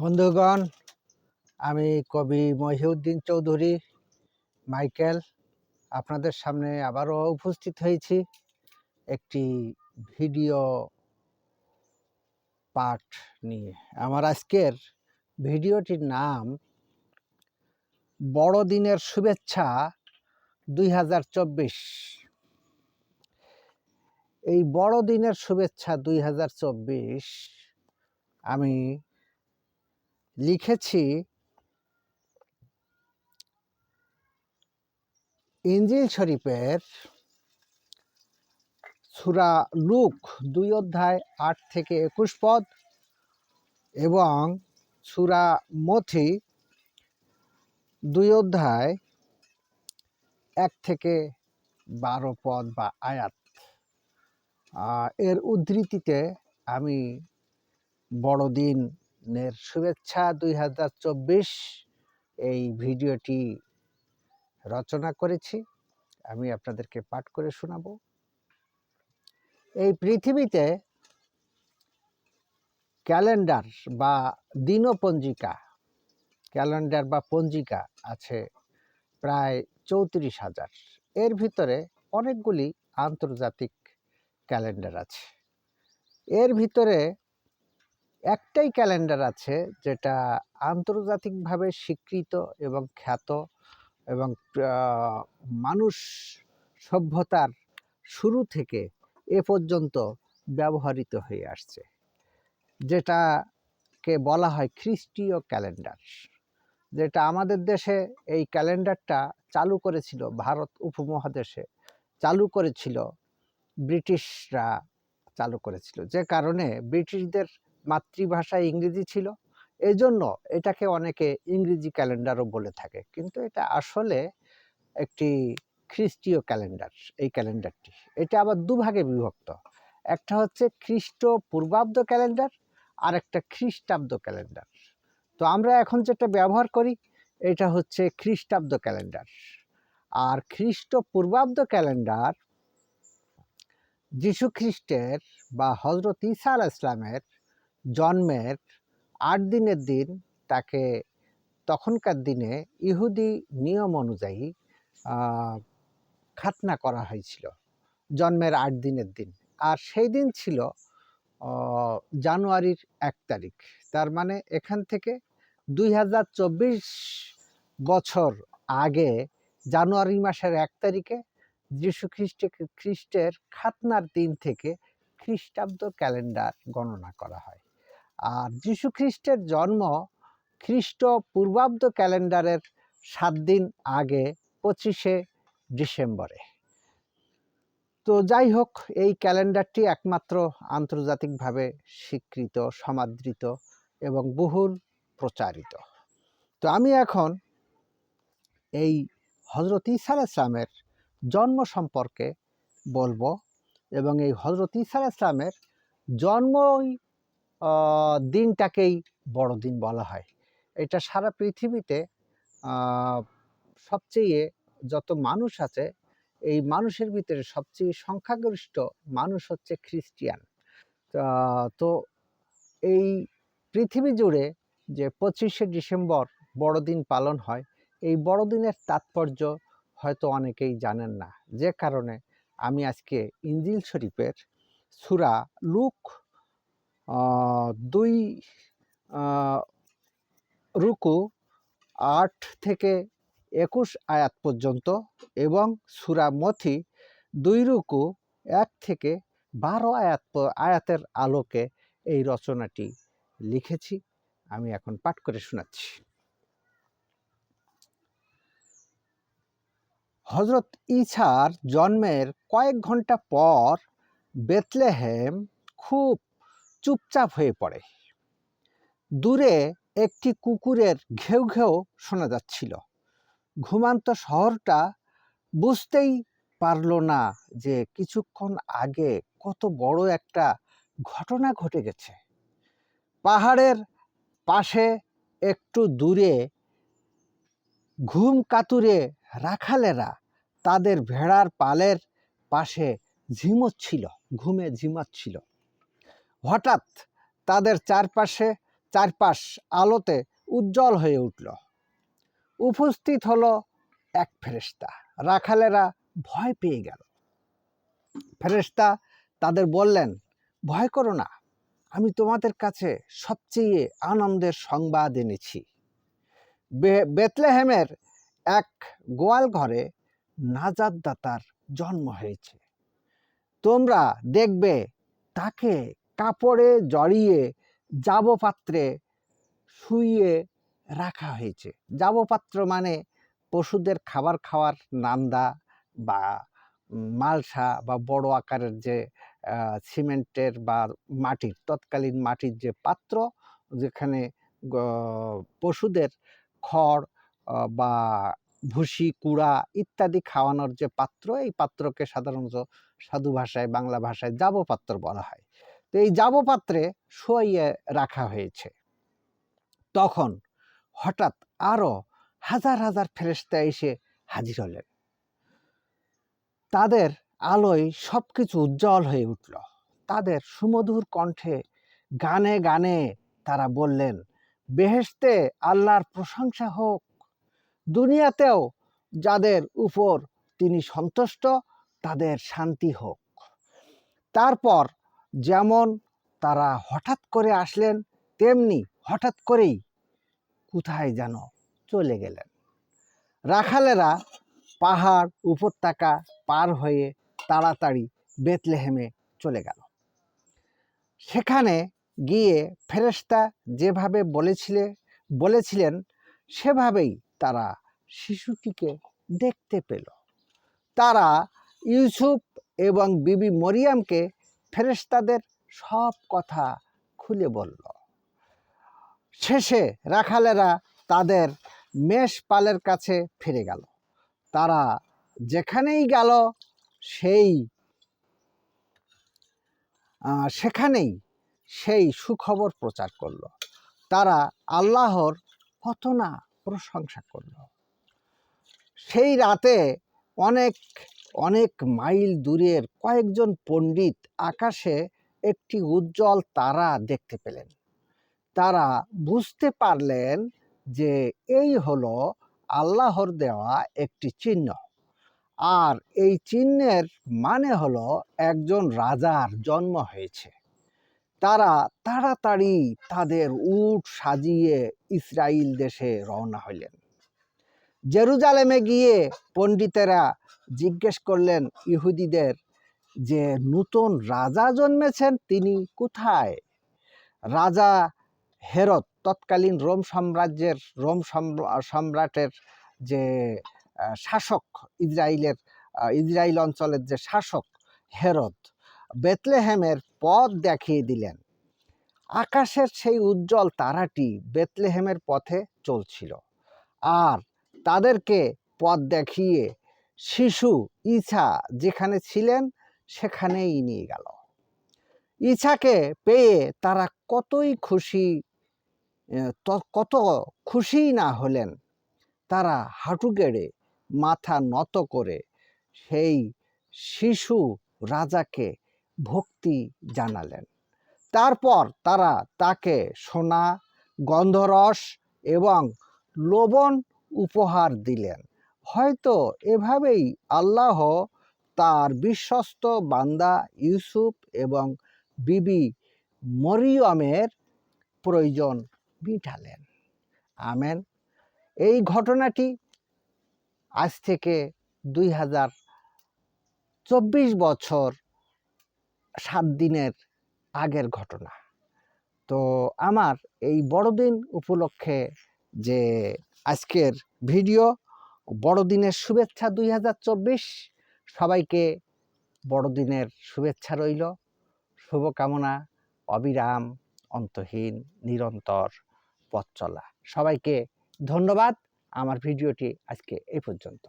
বন্ধুগণ, আমি কবি মহিউদ্দিন চৌধুরী, মাইকেল, আপনাদের সামনে আবারও উপস্থিত হয়েছি। একটি ভিডিও পাঠ নিয়ে। আমার আজকের ভিডিওটির নাম, বড়দিনের শুভেচ্ছা দুই হাজার চব্বিশ। এই বড়দিনের শুভেচ্ছা দুই হাজার চব্বিশ আমি লিখেছি, ইঞ্জিল শরীফের সুরা লুক দুই অধ্যায় আট থেকে একুশ পদ এবং সুরা মথি দুই অধ্যায় এক থেকে বারো পদ বা আয়াত। এর উদ্ধৃতিতে আমি বড়দিনের শুভেচ্ছা দুই হাজার চব্বিশ। এই ভিডিওটি রচনা করেছি। আমি আপনাদেরকে পাঠ করে শোনাবো। এই পৃথিবীতে ক্যালেন্ডার বা দিনপঞ্জিকা, ক্যালেন্ডার বা পঞ্জিকা আছে প্রায় চৌত্রিশ হাজার। এর ভিতরে অনেকগুলি আন্তর্জাতিক ক্যালেন্ডার আছে। এর ভিতরে একটাই ক্যালেন্ডার আছে যেটা আন্তর্জাতিকভাবে স্বীকৃত এবং খ্যাত এবং মানুষ সভ্যতার শুরু থেকে এ পর্যন্ত ব্যবহৃত হয়ে আসছে। যেটাকে বলা হয় খ্রিস্টীয় ক্যালেন্ডার যেটা আমাদের দেশে এই ক্যালেন্ডারটা চালু করেছিল, ভারত উপমহাদেশে চালু করেছিল, ব্রিটিশরা চালু করেছিল। যে কারণে ব্রিটিশদের মাতৃভাষা ইংরেজি ছিল। এজন্য এটাকে অনেকে ইংরেজি ক্যালেন্ডারও বলে থাকে। কিন্তু এটা আসলে একটি খ্রিস্টীয় ক্যালেন্ডার, এই ক্যালেন্ডারটি। এটা আবার দুভাগে বিভক্ত। একটা হচ্ছে খ্রিস্ট পূর্বাব্দ ক্যালেন্ডার আর একটা খ্রিস্টাব্দ ক্যালেন্ডার। তো আমরা এখন যেটা ব্যবহার করি, এটা হচ্ছে খ্রিস্টাব্দ ক্যালেন্ডার। আর খ্রিস্ট পূর্বাব্দ ক্যালেন্ডার যীশু খ্রিস্টের বা হজরত ঈসা আলাহ ইসলামের জন্মের আট দিনের দিন তাকে তখনকার দিনে ইহুদি নিয়ম অনুযায়ী খাতনা করা হয়েছিল জন্মের আট দিনের দিন। আর সেই দিন ছিল জানুয়ারির এক তারিখ। তার মানে এখান থেকে দুই হাজার চব্বিশ বছর আগে জানুয়ারি মাসের এক তারিখে যীশু খ্রিস্টে, খ্রিস্টের খাতনার দিন থেকে খ্রিস্টাব্দ ক্যালেন্ডার গণনা করা হয়। আর যীশু খ্রিস্টের জন্ম খ্রিস্ট পূর্বাব্দ ক্যালেন্ডারের সাত দিন আগে পঁচিশে ডিসেম্বরে। তো যাই হোক, এই ক্যালেন্ডারটি একমাত্র আন্তর্জাতিকভাবে স্বীকৃত, সমাদৃত এবং বহুল প্রচারিত। তো আমি এখন এই হজরত ঈসা ইসলামের জন্ম সম্পর্কে বলব এবং এই হজরত ঈসা ইসলামের জন্মই দিনটাকেই বড়দিন বলা হয়। এটা সারা পৃথিবীতে সবচেয়ে যত মানুষ আছে, এই মানুষের ভিতরে সবচেয়ে সংখ্যাগরিষ্ঠ মানুষ হচ্ছে খ্রিস্টিয়ান। তো এই পৃথিবী জুড়ে যে পঁচিশে ডিসেম্বর বড়দিন পালন হয়, এই বড়দিনের তাৎপর্য হয়তো অনেকেই জানেন না। যে কারণে আমি আজকে ইঞ্জিল শরীফের সুরা লুক দুই রুকু আট থেকে একুশ আয়াত পর্যন্ত এবং সুরা মথি দুই রুকু এক থেকে বারো আয়াত আয়াতের আলোকে এই রচনাটি লিখেছি। আমি এখন পাঠ করে শোনাচ্ছি। হজরত ইছার জন্মের কয়েক ঘণ্টা পর বেতলেহেম খুব চুপচাপ হয়ে পড়ে। দূরে একটি কুকুরের ঘেউ ঘেউ শোনা যাচ্ছিল। ঘুমান্ত শহরটা বুঝতেই পারল না যে কিছুক্ষণ আগে কত বড় একটা ঘটনা ঘটে গেছে। পাহাড়ের পাশে একটু দূরে ঘুম কাতুরে রাখালেরা তাদের ভেড়ার পালের পাশে ঝিমোচ্ছিল, ঘুমে ঝিমাচ্ছিল। হঠাৎ তাদের চারপাশে, চারপাশ আলোতে উজ্জ্বল হয়ে উঠল। উপস্থিত হলো এক ফেরেশতা। রাখালেরা ভয় পেয়ে গেল। ফেরেশতা তাদের বললেন, ভয় করো না, আমি তোমাদের কাছে সবচেয়ে আনন্দের সংবাদ এনেছি। বেতলেহেমের এক গোয়াল ঘরে নাজাদ দাতার জন্ম হয়েছে। তোমরা দেখবে তাকে কাপড়ে জড়িয়ে জাবপাত্রে শুইয়ে রাখা হয়েছে। জাবপাত্র মানে পশুদের খাবার খাওয়ার নান্দা বা মালসা বা বড় আকারের যে সিমেন্টের বা মাটির, তৎকালীন মাটির যে পাত্র যেখানে পশুদের খড় বা ভুসি, কুড়া ইত্যাদি খাওয়ানোর যে পাত্র, এই পাত্রকে সাধারণত সাধু ভাষায়, বাংলা ভাষায় জাবপাত্র বলা হয়। তো এই জাবপাত্রে শুয়াইয়ে রাখা হয়েছে। তখন হঠাৎ আরও হাজার হাজার ফেরেশতা এসে হাজির হলেন। তাদের আলোয় সবকিছু উজ্জ্বল হয়ে উঠল। তাদের সুমধুর কণ্ঠে গানে গানে তারা বললেন, বেহেশতে আল্লাহর প্রশংসা হোক। দুনিয়াতেও যাদের উপর তিনি সন্তুষ্ট, তাদের শান্তি হোক। তারপর যেমন তারা হঠাৎ করে আসলেন, তেমনি হঠাৎ করেই কোথায় যেন চলে গেলেন। রাখালেরা পাহাড় উপত্যকা পার হয়ে তাড়াতাড়ি বেতলেহেমে চলে গেল। সেখানে গিয়ে ফেরেশতা যেভাবে বলেছিলে, বলেছিলেন, সেভাবেই তারা শিশুটিকে দেখতে পেল। তারা ইউসুফ এবং বিবি মরিয়ামকে ফেরেশতাদের সব কথা খুলে বলল। শেষে রাখালেরা তাদের মেষপালের কাছে ফিরে গেল। তারা যেখানেই গেল, সেই সেখানেই সেই সুখবর প্রচার করল। তারা আল্লাহর কত না প্রশংসা করল। সেই রাতে অনেক অনেক মাইল দূরের কয়েকজন পণ্ডিত আকাশে একটি উজ্জ্বল তারা দেখতে পেলেন। তারা বুঝতে পারলেন যে এই হলো আল্লাহর দেওয়া একটি চিহ্ন। আর এই চিহ্নের মানে হলো একজন রাজার জন্ম হয়েছে। তারা তাড়াতাড়ি তাদের উট সাজিয়ে ইসরায়েল দেশে রওনা হইলেন জেরুজালেমে গিয়ে পণ্ডিতেরা জিজ্ঞেস করলেন ইহুদিদের যে, নূতন রাজা জন্মেছেন তিনি কোথায়? রাজা হেরত, তৎকালীন রোম সাম্রাজ্যের, রোম সম্রা- সম্রাটের যে শাসক ইসরায়েলের ইসরায়েল অঞ্চলের যে শাসক হেরত, বেতলেহেমের পথ দেখিয়ে দিলেন। আকাশের সেই উজ্জ্বল তারাটি বেতলেহেমের পথে চলছিল। আর তাদেরকে পথ দেখিয়ে শিশু ইছা যেখানে ছিলেন সেখানেই নিয়ে গেল। ইছাকে পেয়ে তারা কতই খুশি কত খুশি না হলেন, তারা হাঁটু গেড়ে মাথা নত করে সেই শিশু রাজাকে ভক্তি জানালেন। তারপর তারা তাকে সোনা, গন্ধরস এবং লবণ উপহার দিলেন। হয়তো এভাবেই আল্লাহ তার বিশ্বস্ত বান্দা ইউসুফ এবং বিবি মরিয়মের প্রয়োজন মিটালেন আমেন। এই ঘটনাটি আজ থেকে দুই হাজার চব্বিশ বছর সাত দিনের আগের ঘটনা। তো আমার এই বড়দিন উপলক্ষে যে আজকের ভিডিও, বড়দিনের শুভেচ্ছা দুই হাজার চব্বিশ। সবাইকে বড়দিনের শুভেচ্ছা রইল। শুভকামনা, অবিরাম, অন্তহীন, নিরন্তর পথ চলা। সবাইকে ধন্যবাদ। আমার ভিডিওটি আজকে এই পর্যন্ত।